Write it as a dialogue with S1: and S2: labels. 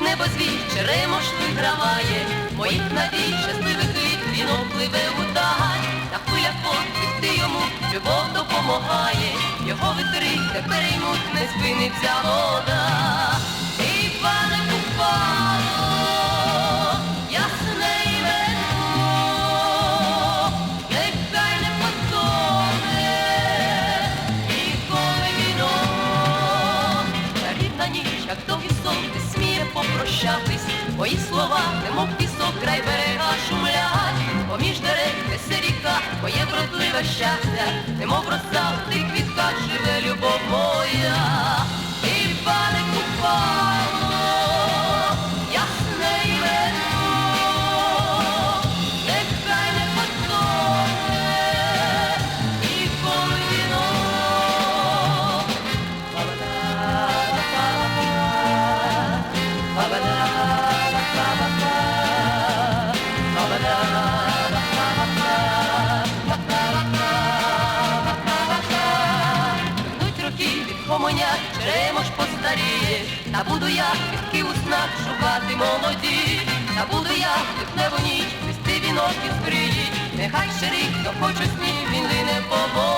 S1: небо звій, черемошний трамає, моїх надій, щасливих літ, він опливе у дань, та хвиля ти йому любов допомагає, його вітри тепер йому не спиниться вода. Сміє попрощатись, Мої слова, немов пісок, край берега шумлять, поміж дерев несе ріка, моє вродливе щастя, немов роса ти тих квітках живе любов моя, відхомонять, ж постаріє, та буду я і у снах шукати молоді, та буду я в ніч, вести вінок із мрії, нехай ще рік, то хочу сні, він лине по.